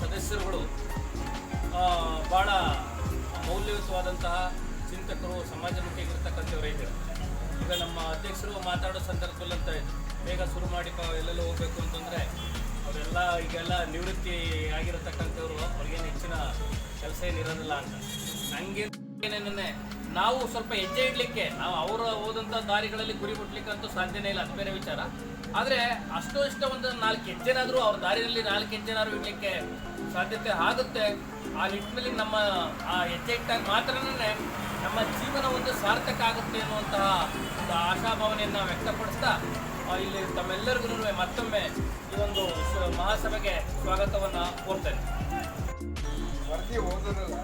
ಸದಸ್ಯರುಗಳು ಭಾಳ ಮೌಲ್ಯಯುತವಾದಂತಹ ಚಿಂತಕರು ಸಮಾಜಮುಖಿಯಾಗಿರ್ತಕ್ಕಂಥವ್ರು ಇದ್ದಾರೆ. ಈಗ ನಮ್ಮ ಅಧ್ಯಕ್ಷರು ಮಾತಾಡೋ ಸಂದರ್ಭದಲ್ಲಂತ ಬೇಗ ಶುರು ಮಾಡಿ ಎಲ್ಲೆಲ್ಲ ಎಲ್ಲೆಲ್ಲೋ ಹೋಗಬೇಕು ಅಂತಂದರೆ ಅವರೆಲ್ಲ ಈಗೆಲ್ಲ ನಿವೃತ್ತಿ ಆಗಿರತಕ್ಕಂಥವ್ರು ಅವ್ರಿಗೇನು ಹೆಚ್ಚಿನ ಕೆಲಸ ಏನಿರೋದಿಲ್ಲ ಅಂತ. ನನಗೆ ಏನೇನೇ ನಾವು ಸ್ವಲ್ಪ ಹೆಜ್ಜೆ ಇಡಲಿಕ್ಕೆ, ನಾವು ಅವರ ಹೋದಂಥ ದಾರಿಗಳಲ್ಲಿ ಗುರಿ ಮುಟ್ಲಿಕ್ಕೆ ಅಂತೂ ಸಾಧ್ಯನೇ ಇಲ್ಲ, ಅದು ಬೇರೆ ವಿಚಾರ. ಆದರೆ ಅಷ್ಟೋ ಇಷ್ಟ ಒಂದು ನಾಲ್ಕು ಹೆಜ್ಜೆನಾದರೂ, ಅವ್ರ ದಾರಿಯಲ್ಲಿ ನಾಲ್ಕು ಹೆಜ್ಜೆನಾದ್ರು ಇಡಲಿಕ್ಕೆ ಸಾಧ್ಯತೆ ಆಗುತ್ತೆ. ಆ ನಿಟ್ಟಿನಲ್ಲಿ ನಮ್ಮ, ಆ ಹೆಜ್ಜೆ ಇಟ್ಟಾಗ ಮಾತ್ರನೇ ನಮ್ಮ ಜೀವನ ಒಂದು ಸಾರ್ಥಕ ಆಗುತ್ತೆ ಅನ್ನುವಂತಹ ಒಂದು ಆಶಾಭಾವನೆಯನ್ನು ವ್ಯಕ್ತಪಡಿಸ್ತಾ ಇಲ್ಲಿ ತಮ್ಮೆಲ್ಲರಿಗೂ ಮತ್ತೊಮ್ಮೆ ಈ ಒಂದು ಮಹಾಸಭೆಗೆ ಸ್ವಾಗತವನ್ನು ಕೋರ್ತೇನೆ. ವರದಿ ಓದೋದಲ್ಲ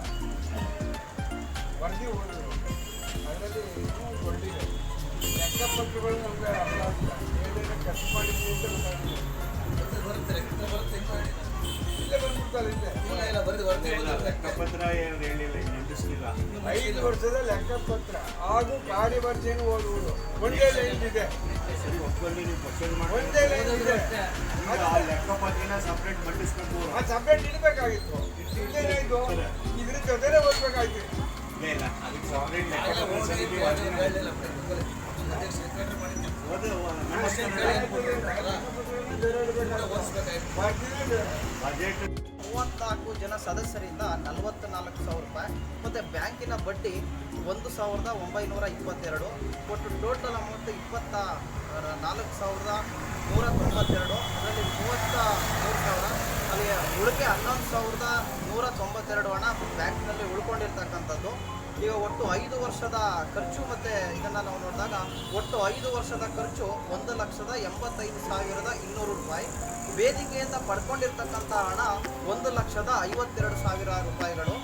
ಲೆಕ್ಕಪತ್ರಗಳು ನಮಗೆ ಅರ್ಥ ಆಗಿಲ್ಲ ಏನೇನು ಖರ್ಚು ಅಂತ ಗೊತ್ತಾಗಿಲ್ಲ ಇಲ್ಲೇ ಬಂದ್ಬಿಡ್ತಾರೆ ಇಲ್ಲೇ ಲೆಕ್ಕಪತ್ರ ಏನು ಹೇಳಿಲ್ಲ ನೆನಪಿಸ್ಲಿಲ್ಲ ಐದು ವರ್ಷದ ಲೆಕ್ಕಪತ್ರ ಹಾಗೂ ಕಾರ್ಯವರ್ಜಿಯನ್ನು ಓದುವುದು ಒಂದೇ ಲೈನ್ ಇದೆ ಸರಿ ಒಬ್ಬಲ್ಲಿ ನೀವು ಪರ್ಚೇಸ್ ಮಾಡಿ ಒಂದೇ ಲೈನ್ ಆ ಲೆಕ್ಕಪತ್ರನ ಸಪ್ರೇಟ್ ಮಂಡಿಸ್ಬೇಕು ಆ ಸಪ್ರೇಟ್ ಇಡಬೇಕಾಗಿತ್ತು ಇದೇನಾಯ್ತು ಇದ್ರ ಜೊತೆನೇ ಓದ್ಬೇಕಾಯ್ತು ಇಲ್ಲ ಇಲ್ಲ ಅದಕ್ಕೆ ಸಪ್ರೇಟ್ ಬಜೆಟ್ ಮೂವತ್ನಾಲ್ಕು ಜನ ಸದಸ್ಯರಿಂದ ನಲವತ್ತ್ನಾಲ್ಕು ಸಾವಿರ ರೂಪಾಯಿ. ಮತ್ತು ಬ್ಯಾಂಕಿನ ಬಡ್ಡಿ ಒಂದು ಸಾವಿರದ ಒಂಬೈನೂರ ಇಪ್ಪತ್ತೆರಡು. ಒಟ್ಟು ಟೋಟಲ್ ಅಮೌಂಟ್ ಇಪ್ಪತ್ತ ನಾಲ್ಕು ಸಾವಿರದ ನೂರ ತೊಂಬತ್ತೆರಡು ಅದರಲ್ಲಿ ಮೂವತ್ತ ಮೂರು ಸಾವಿರ. ಅಲ್ಲಿ ಉಳಿಕೆ ಹನ್ನೊಂದು ಸಾವಿರದ ನೂರ ತೊಂಬತ್ತೆರಡು ಹಣ ಬ್ಯಾಂಕ್ನಲ್ಲಿ ಉಳ್ಕೊಂಡಿರ್ತಕ್ಕಂಥದ್ದು. ಈಗ ಒಟ್ಟು ಐದು ವರ್ಷದ ಖರ್ಚು ಮತ್ತು ಇದನ್ನು ನಾವು ನೋಡಿದಾಗ ಒಟ್ಟು ಐದು ವರ್ಷದ ಖರ್ಚು ಒಂದು ಲಕ್ಷದ ಎಂಬತ್ತೈದು ಸಾವಿರದ ಇನ್ನೂರು ರೂಪಾಯಿ. ವೇದಿಕೆಯಿಂದ ಪಡ್ಕೊಂಡಿರ್ತಕ್ಕಂಥ ಹಣ ಒಂದು ಲಕ್ಷದ ಐವತ್ತೆರಡು ಸಾವಿರ ರೂಪಾಯಿಗಳು.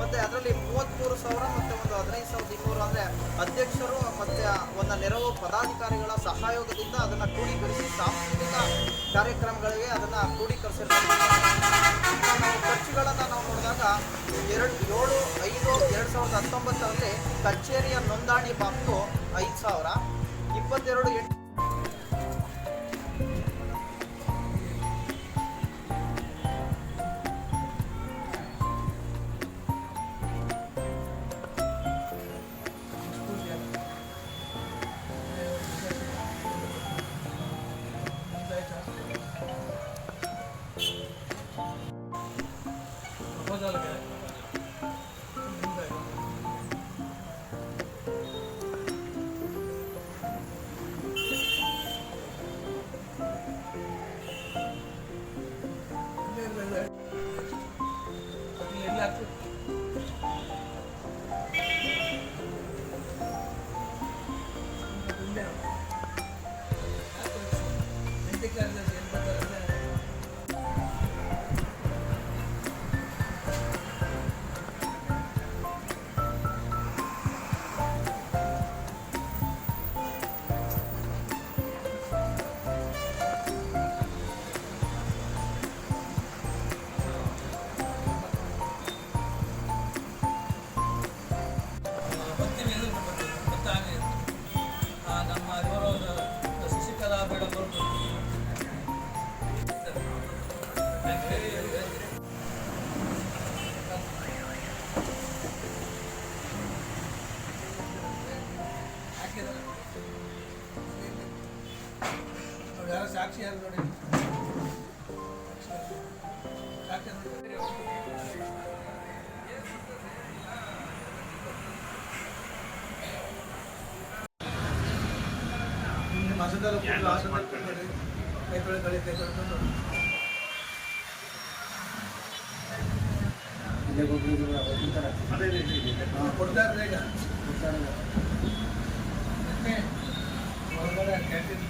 ಮತ್ತು ಅದರಲ್ಲಿ ಮೂವತ್ತ್ಮೂರು ಸಾವಿರ ಮತ್ತು ಒಂದು ಹದಿನೈದು ಸಾವಿರದ ಇನ್ನೂರು ಅಂದರೆ ಅಧ್ಯಕ್ಷರು ಮತ್ತು ಒಂದು ನೆರವು ಪದಾಧಿಕಾರಿಗಳ ಸಹಯೋಗದಿಂದ ಅದನ್ನು ಕ್ರೋಢೀಕರಿಸಿ ಸಾಂಸ್ಕೃತಿಕ ಕಾರ್ಯಕ್ರಮಗಳಿಗೆ ಅದನ್ನು ಕ್ರೋಢೀಕರಿಸಿರ್ತಕ್ಕಂಥ ನಾವು ಖರ್ಚುಗಳನ್ನು ನಾವು ನೋಡಿದಾಗ ಎರಡು ಏಳು, ಐದು, ಎರಡು ಸಾವಿರದ ಹತ್ತೊಂಬತ್ತರಲ್ಲಿ ಕಚೇರಿಯ ನೋಂದಣಿ ಬಾಕ್ಸು ಐದು ಸಾವಿರ, ಇಪ್ಪತ್ತೆರಡು, ಎಂಟು 到这里面。ಸಾಕ್ಷಿ ಯಾರು ನೋಡಿ ಸಾಕ್ಷಿ ನೋಡಿ ಮಸದಲ್ಲ ಯಾರು ವಾಸ ಮಾಡ್ತಾರೆ? ಕೈ ತೊಳೆ ಕಳಿ ಕೈ ತೊಳ್ಕೊಂಡು ಅದೇ ರೀತಿ ಇದೆ. ಕೊಡ್ತಾರೆ ಈಗ ಮತ್ತೆ ಒಳಗಡೆ ಕ್ಯಾಂಟೀನ್